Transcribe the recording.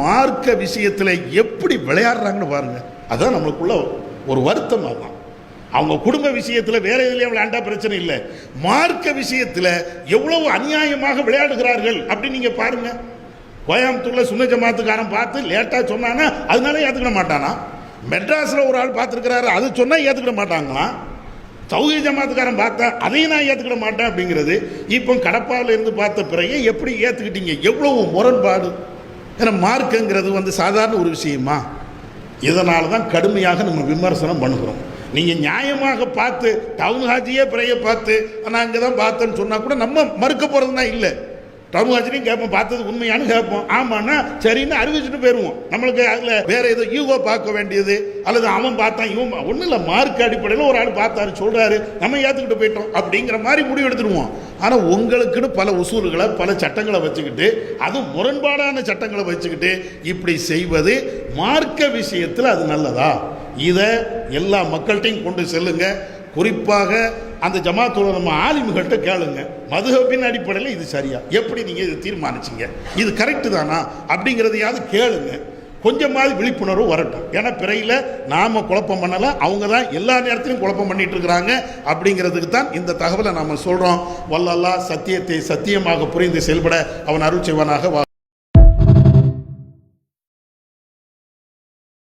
மார்க்க விஷயத்தில் எப்படி விளையாடுறாங்கன்னு பாருங்க. அதுதான் நம்மளுக்குள்ள ஒரு வருத்தம் ஆகும். அவங்க குடும்ப விஷயத்தில் வேற எதுலேயும் விளையாண்டா பிரச்சனை இல்லை. மார்க்க விஷயத்தில் எவ்வளவு அநியாயமாக விளையாடுகிறார்கள் அப்படின்னு நீங்கள் பாருங்க. கோயம்புத்தூரில் சுன்ன ஜமாத்துக்காரன் பார்த்து லேட்டாக சொன்னானா அதனால ஏற்றுக்க மாட்டானா? மெட்ராஸில் ஒரு ஆள் பார்த்துருக்கிறாரு அது சொன்னால் ஏற்றுக்கிட மாட்டாங்களாம் தௌஹி ஜமாத்துக்காரன் பார்த்தா அதையும் நான் ஏற்றுக்கிட மாட்டேன் அப்படிங்கிறது இப்போ கடப்பாவில் இருந்து பார்த்த பிறகு எப்படி ஏற்றுக்கிட்டீங்க எவ்வளவு முரண்பாடு. ஏன்னா மார்க்குங்கிறது வந்து சாதாரண ஒரு விஷயமா? இதனால தான் கடுமையாக நம்ம விமர்சனம் பண்ணுகிறோம். நீங்கள் நியாயமாக பார்த்து டவுன் ஹாஜியே பிறைய பார்த்து நான் அங்கே தான் பார்த்தேன்னு சொன்னால் கூட நம்ம மறுக்க போகிறதுனா இல்லை. டவுன் கேட்போம் பார்த்தது உண்மையானு கேட்போம். ஆமான்னா சரின்னு அறிவிச்சுட்டு போயிடுவோம் நம்மளுக்கு அதில் வேற ஏதோ ஈகோ பார்க்க வேண்டியது அல்லது அவன் பார்த்தான் இவன் ஒன்றும் இல்லை மார்க் அடிப்படையில் ஒரு ஆள் பார்த்தாரு சொல்கிறாரு நம்ம ஏற்றுக்கிட்டு போயிட்டோம் அப்படிங்கிற மாதிரி முடிவு எடுத்துருவோம். ஆனால் உங்களுக்குன்னு பல உசூல்களை பல சட்டங்களை வச்சுக்கிட்டு அதுவும் முரண்பாடான சட்டங்களை வச்சுக்கிட்டு இப்படி செய்வது மார்க்க விஷயத்தில் அது நல்லதா? இதை எல்லா மக்கள்கிட்டையும் கொண்டு செல்லுங்கள் குறிப்பாக அந்த ஜமாத்தோட நம்ம ஆலிம்கள்கிட்ட கேளுங்க. மதுஹபின் அடிப்படையில் இது சரியா? எப்படி நீங்கள் இது தீர்மானிச்சீங்க? இது கரெக்டு தானா? அப்படிங்கிறதையாவது கேளுங்க. கொஞ்சமாவது விழிப்புணர்வு வரட்டும். ஏன்னா பிறையில் நாம் குழப்பம் பண்ணலை அவங்க தான் எல்லா நேரத்திலும் குழப்பம் பண்ணிட்டு இருக்கிறாங்க. அப்படிங்கிறதுக்கு தான் இந்த தகவலை நாம் சொல்கிறோம் வல்லல்லா சத்தியத்தை சத்தியமாக புரிந்து செயல்பட அவன் அருள் செய்வானாக. வா